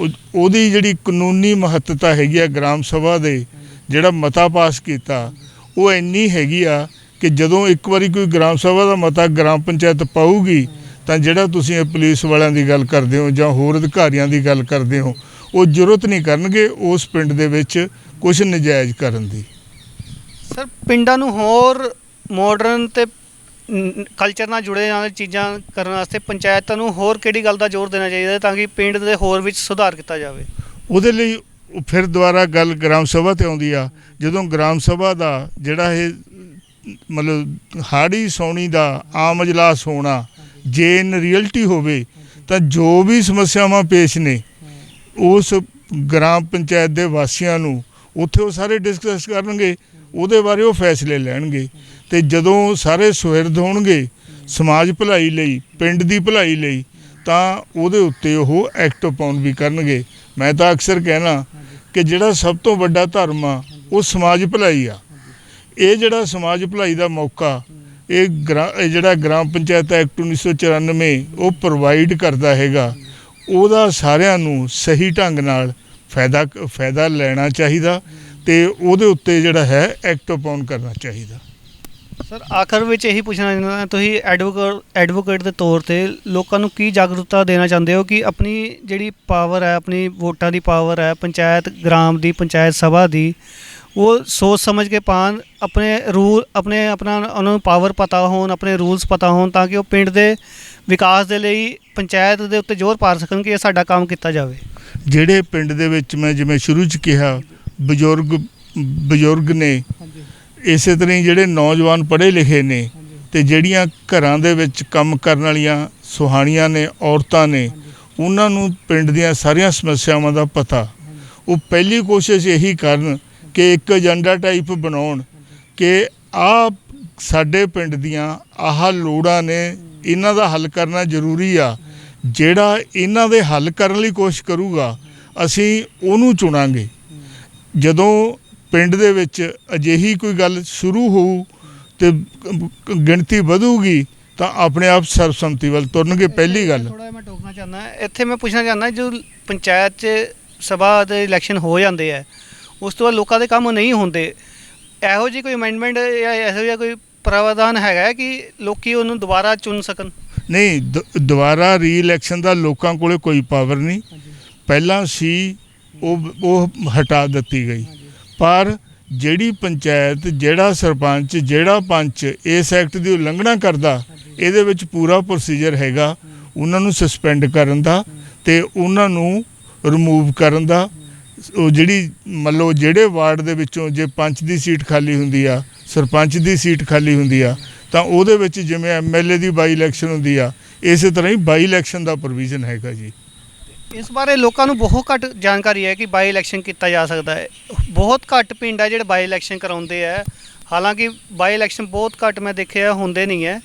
ਉਹ- ਉਹਦੀ ਜਿਹੜੀ ਕਾਨੂੰਨੀ ਮਹੱਤਤਾ ਹੈਗੀ ਆ ਗ੍ਰਾਮ ਸਭਾ ਦੇ, ਜਿਹੜਾ ਮਤਾ ਪਾਸ ਕੀਤਾ, ਉਹ ਇੰਨੀ ਹੈਗੀ ਆ ਕਿ ਜਦੋਂ ਇੱਕ ਵਾਰੀ ਕੋਈ ਗ੍ਰਾਮ ਸਭਾ ਦਾ ਮਤਾ ਗ੍ਰਾਮ ਪੰਚਾਇਤ ਪਾਊਗੀ, ਤਾਂ ਜਿਹੜਾ ਤੁਸੀਂ ਪੁਲਿਸ ਵਾਲਿਆਂ ਦੀ ਗੱਲ ਕਰਦੇ ਹੋ ਜਾਂ ਹੋਰ ਅਧਿਕਾਰੀਆਂ ਦੀ ਗੱਲ ਕਰਦੇ ਹੋ, ਉਹ ਜ਼ਰੂਰਤ ਨਹੀਂ ਕਰਨਗੇ ਉਸ ਪਿੰਡ ਦੇ ਵਿੱਚ ਕੁਝ ਨਜਾਇਜ਼ ਕਰਨ ਦੀ। ਸਰ, ਪਿੰਡਾਂ ਨੂੰ ਹੋਰ ਮਾਡਰਨ ਤੇ ਕਲਚਰ ਨਾਲ ਜੁੜੇ ਨਾਲ ਚੀਜ਼ਾਂ ਕਰਨ ਵਾਸਤੇ ਪੰਚਾਇਤਾਂ ਨੂੰ ਹੋਰ ਕਿਹੜੀ ਗੱਲ ਦਾ ਜ਼ੋਰ ਦੇਣਾ ਚਾਹੀਦਾ ਹੈ ਤਾਂ ਕਿ ਪਿੰਡ ਦੇ ਹੋਰ ਵਿੱਚ ਸੁਧਾਰ ਕੀਤਾ ਜਾਵੇ? ਉਹਦੇ ਲਈ ਉਹ ਫਿਰ ਦੁਬਾਰਾ ਗੱਲ ਗ੍ਰਾਮ ਸਭਾ ਤੇ ਆਉਂਦੀ ਆ। ਜਦੋਂ ਗ੍ਰਾਮ ਸਭਾ ਦਾ ਜਿਹੜਾ ਇਹ, ਮਤਲਬ ਹਾੜੀ ਸੌਣੀ ਦਾ ਆਮ ਇਜਲਾਸ ਹੋਣਾ, ਜੇ ਇਨ ਰੀਅਲਟੀ ਹੋਵੇ, ਤਾਂ ਜੋ ਵੀ ਸਮੱਸਿਆਵਾਂ ਪੇਸ਼ ਨੇ, ਉਸ ਗ੍ਰਾਮ ਪੰਚਾਇਤ ਦੇ ਵਾਸੀਆਂ ਨੂੰ ਉੱਥੇ ਉਹ ਸਾਰੇ ਡਿਸਕਸ ਕਰਨਗੇ। ਉਹਦੇ ਬਾਰੇ ਉਹ ਫੈਸਲੇ ਲੈਣਗੇ ਤੇ ਜਦੋਂ ਸਾਰੇ ਸੁਹਿਰਦ ਹੋਣਗੇ ਸਮਾਜ ਭਲਾਈ ਲਈ, ਪਿੰਡ ਦੀ ਭਲਾਈ ਲਈ, ਤਾਂ ਉਹਦੇ ਉੱਤੇ ਉਹ ਐਕਟ ਪਾਉਣ ਵੀ ਕਰਨਗੇ। ਮੈਂ ਤਾਂ ਅਕਸਰ ਕਹਿਣਾ ਕਿ ਜਿਹੜਾ ਸਭ ਤੋਂ ਵੱਡਾ ਧਰਮ ਆ, ਉਹ ਸਮਾਜ ਭਲਾਈ ਆ। ਇਹ ਜਿਹੜਾ ਸਮਾਜ ਭਲਾਈ ਦਾ ਮੌਕਾ, ਇਹ ਗ੍ਰਾ- ਜਿਹੜਾ ਗ੍ਰਾਮ ਪੰਚਾਇਤ ਐਕਟ 1994 ਉਹ ਪ੍ਰੋਵਾਈਡ ਕਰਦਾ ਹੈਗਾ, ਉਹਦਾ ਸਾਰਿਆਂ ਨੂੰ ਸਹੀ ਢੰਗ ਨਾਲ ਫਾਇਦਾ ਫਾਇਦਾ ਲੈਣਾ ਚਾਹੀਦਾ ਤੇ ਉਹਦੇ ਉੱਤੇ ਜਿਹੜਾ ਹੈ ਐਕਟ ਪਾਉਣ ਕਰਨਾ ਚਾਹੀਦਾ। ਸਰ ਆਖਰ ਵਿੱਚ ਇਹੀ ਪੁੱਛਣਾ ਚਾਹੁੰਦਾ ਤੁਸੀਂ ਐਡਵੋਕੇਟ ਐਡਵੋਕੇਟ ਦੇ ਤੌਰ ਤੇ ਲੋਕਾਂ ਨੂੰ ਕੀ ਜਾਗਰੂਕਤਾ ਦੇਣਾ ਚਾਹੁੰਦੇ ਹੋ ਕਿ ਆਪਣੀ ਜਿਹੜੀ ਪਾਵਰ ਹੈ ਆਪਣੀ ਵੋਟਾਂ ਦੀ ਪਾਵਰ ਹੈ ਪੰਚਾਇਤ ਗ੍ਰਾਮ ਦੀ ਪੰਚਾਇਤ ਸਭਾ ਦੀ ਉਹ ਸੋਚ ਸਮਝ ਕੇ ਪਾਣ ਆਪਣੇ ਰੂਲ ਆਪਣੇ ਆਪਣਾ ਉਹਨਾਂ ਨੂੰ ਪਾਵਰ ਪਤਾ ਹੋਣ ਆਪਣੇ ਰੂਲਸ ਪਤਾ ਹੋਣ ਤਾਂ ਕਿ ਉਹ ਪਿੰਡ ਦੇ ਵਿਕਾਸ ਦੇ ਲਈ ਪੰਚਾਇਤ ਦੇ ਉੱਤੇ ਜ਼ੋਰ ਪਾ ਸਕਣ ਕਿ ਇਹ ਸਾਡਾ ਕੰਮ ਕੀਤਾ ਜਾਵੇ। ਜਿਹੜੇ ਪਿੰਡ ਦੇ ਵਿੱਚ ਮੈਂ ਜਿਵੇਂ ਸ਼ੁਰੂ ਚ ਕਿਹਾ ਬਜ਼ੁਰਗ ਬਜ਼ੁਰਗ ਨੇ। ਇਸੇ ਤਰ੍ਹਾਂ ਹੀ ਜਿਹੜੇ ਨੌਜਵਾਨ ਪੜ੍ਹੇ ਲਿਖੇ ਨੇ ਤੇ ਜਿਹੜੀਆਂ ਘਰਾਂ ਦੇ ਵਿੱਚ ਕੰਮ ਕਰਨ ਵਾਲੀਆਂ ਸੁਹਾਣੀਆਂ ਨੇ ਔਰਤਾਂ ਨੇ ਉਹਨਾਂ ਨੂੰ ਪਿੰਡ ਦੀਆਂ ਸਾਰੀਆਂ ਸਮੱਸਿਆਵਾਂ ਦਾ ਪਤਾ। ਉਹ ਪਹਿਲੀ ਕੋਸ਼ਿਸ਼ ਇਹੀ ਕਰਨ ਕਿ ਇੱਕ ਏਜੰਡਾ ਟਾਈਪ ਬਣਾਉਣ ਕਿ ਆ ਸਾਡੇ ਪਿੰਡ ਦੀਆਂ ਆਹ ਲੋੜਾਂ ਨੇ ਇਹਨਾਂ ਦਾ ਹੱਲ ਕਰਨਾ ਜ਼ਰੂਰੀ ਆ। ਜਿਹੜਾ ਇਹਨਾਂ ਦੇ ਹੱਲ ਕਰਨ ਲਈ ਕੋਸ਼ਿਸ਼ ਕਰੂਗਾ ਅਸੀਂ ਉਹਨੂੰ ਚੁਣਾਂਗੇ। ਜਦੋਂ ਪਿੰਡ ਦੇ ਵਿੱਚ ਅਜਿਹੀ ਕੋਈ ਗੱਲ ਸ਼ੁਰੂ ਹੋਊ ਤੇ ਗਿਣਤੀ ਵਧੂਗੀ ਤਾਂ ਆਪਣੇ ਆਪ ਸਰਬਸੰਮਤੀ ਵੱਲ ਤੁਰਨਗੇ ਪਹਿਲੀ ਗੱਲ। ਥੋੜਾ ਮੈਂ ਟੋਕਣਾ ਚਾਹੁੰਦਾ ਇੱਥੇ ਮੈਂ ਪੁੱਛਣਾ ਚਾਹੁੰਦਾ ਜੋ ਪੰਚਾਇਤ 'ਚ ਸਭਾ ਦੇ ਇਲੈਕਸ਼ਨ ਹੋ ਜਾਂਦੇ ਆ ਉਸ ਤੋਂ ਬਾਅਦ ਲੋਕਾਂ ਦੇ ਕੰਮ ਨਹੀਂ ਹੁੰਦੇ ਇਹੋ ਜਿਹੀ ਕੋਈ ਅਮੈਂਡਮੈਂਟ ਜਾਂ ਇਹੋ ਜਿਹਾ ਕੋਈ ਪ੍ਰਾਵਧਾਨ ਹੈਗਾ ਕਿ ਲੋਕੀ ਉਹਨੂੰ ਦੁਬਾਰਾ ਚੁਣ ਸਕਣ? ਨਹੀਂ ਦੁਬਾਰਾ ਰੀ-ਇਲੈਕਸ਼ਨ ਦਾ ਲੋਕਾਂ ਕੋਲੇ ਕੋਈ ਪਾਵਰ ਨਹੀਂ। ਪਹਿਲਾਂ ਸੀ ਉਹ ਉਹ ਹਟਾ ਦਿੱਤੀ ਗਈ। ਪਰ ਜਿਹੜੀ ਪੰਚਾਇਤ, ਜਿਹੜਾ ਸਰਪੰਚ, ਜਿਹੜਾ ਪੰਚ ਇਸ ਐਕਟ ਦੀ ਉਲੰਘਣਾ ਕਰਦਾ, ਇਹਦੇ ਵਿੱਚ ਪੂਰਾ ਪ੍ਰੋਸੀਜਰ ਹੈਗਾ ਉਹਨਾਂ ਨੂੰ ਸਸਪੈਂਡ ਕਰਨ ਦਾ ਤੇ ਉਹਨਾਂ ਨੂੰ ਰਿਮੂਵ ਕਰਨ ਦਾ। ਉਹ ਜਿਹੜੀ ਮੰਨ ਲਓ ਜਿਹੜੇ ਵਾਰਡ ਦੇ ਵਿੱਚੋਂ ਜੇ ਪੰਚ ਦੀ ਸੀਟ ਖਾਲੀ ਹੁੰਦੀ ਆ, ਸਰਪੰਚ ਦੀ ਸੀਟ ਖਾਲੀ ਹੁੰਦੀ ਆ, ਤਾਂ ਉਹਦੇ ਵਿੱਚ ਜਿਵੇਂ ਐਮਐਲਏ ਦੀ ਬਾਈ ਇਲੈਕਸ਼ਨ ਹੁੰਦੀ ਆ, ਇਸੇ ਤਰ੍ਹਾਂ ਹੀ ਬਾਈ ਇਲੈਕਸ਼ਨ ਦਾ ਪ੍ਰੋਵੀਜ਼ਨ ਹੈਗਾ ਜੀ। ਇਸ ਬਾਰੇ ਲੋਕਾਂ ਨੂੰ ਬਹੁਤ ਘੱਟ ਜਾਣਕਾਰੀ ਹੈ ਕਿ ਬਾਈ ਇਲੈਕਸ਼ਨ ਕੀਤਾ ਜਾ ਸਕਦਾ ਹੈ। ਬਹੁਤ ਘੱਟ ਪਿੰਡ ਹੈ ਜਿਹੜੇ ਬਾਈ ਇਲੈਕਸ਼ਨ ਕਰਾਉਂਦੇ ਆ। ਹਾਲਾਂਕਿ ਬਾਈ ਇਲੈਕਸ਼ਨ ਬਹੁਤ ਘੱਟ ਮੈਂ ਦੇਖਿਆ ਹੁੰਦੇ ਨਹੀਂ ਹੈ।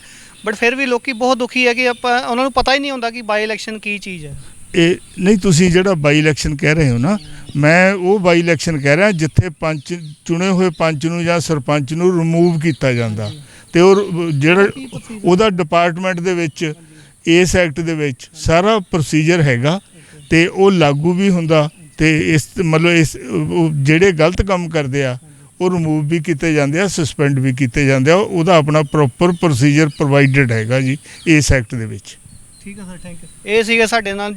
ਬਟ ਫਿਰ ਵੀ ਲੋਕੀ ਬਹੁਤ ਦੁਖੀ ਹੈ ਕਿ ਆਪਾਂ, ਉਹਨਾਂ ਨੂੰ ਪਤਾ ਹੀ ਨਹੀਂ ਹੁੰਦਾ ਕਿ ਬਾਈ ਇਲੈਕਸ਼ਨ ਕੀ ਚੀਜ਼ ਹੈ। ਇਹ ਨਹੀਂ, ਤੁਸੀਂ ਜਿਹੜਾ ਬਾਈ ਇਲੈਕਸ਼ਨ ਕਹਿ ਰਹੇ ਹੋ ਨਾ, ਮੈਂ ਉਹ ਬਾਈ ਇਲੈਕਸ਼ਨ ਕਹਿ ਰਿਹਾ ਜਿੱਥੇ ਪੰਚ, ਚੁਣੇ ਹੋਏ ਪੰਚ ਨੂੰ ਜਾਂ ਸਰਪੰਚ ਨੂੰ ਰਿਮੂਵ ਕੀਤਾ ਜਾਂਦਾ। ਤੇ ਉਹ ਜਿਹੜਾ ਉਹਦਾ ਡਿਪਾਰਟਮੈਂਟ ਦੇ ਵਿੱਚ ਇਸ ਐਕਟ ਦੇ ਵਿੱਚ ਸਾਰਾ ਪ੍ਰੋਸੀਜਰ ਹੈਗਾ। ਤੇ ਉਹ ਲਾਗੂ ਵੀ ਹੁੰਦਾ ਤੇ ਇਸ ਮਤਲਬ ਇਸ ਜਿਹੜੇ ਗਲਤ ਕੰਮ ਕਰਦੇ ਆ, ਉਹ ਰਿਮੂਵ ਵੀ ਕੀਤੇ ਜਾਂਦੇ ਆ ਸਸਪੈਂਡ ਵੀ ਕੀਤੇ ਜਾਂਦੇ ਆ, ਉਹਦਾ ਆਪਣਾ ਪ੍ਰੋਪਰ ਪ੍ਰੋਸੀਜਰ ਪ੍ਰੋਵਾਈਡਡ ਹੈਗਾ ਜੀ, ਇਸ ਐਕਟ ਦੇ ਵਿੱਚ। ਠੀਕ ਹੈ ਸਰ ਥੈਂਕ ਯੂ ਇਹ ਸੀਗਾ ਸਾਡੇ ਨਾਲ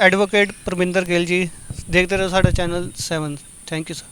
ਐਡਵੋਕੇਟ ਪਰਮਿੰਦਰ ਗਿੱਲ ਜੀ, ਦੇਖਦੇ ਰਹੋ ਸਾਡਾ ਚੈਨਲ 7 ਥੈਂਕ ਯੂ ਸਰ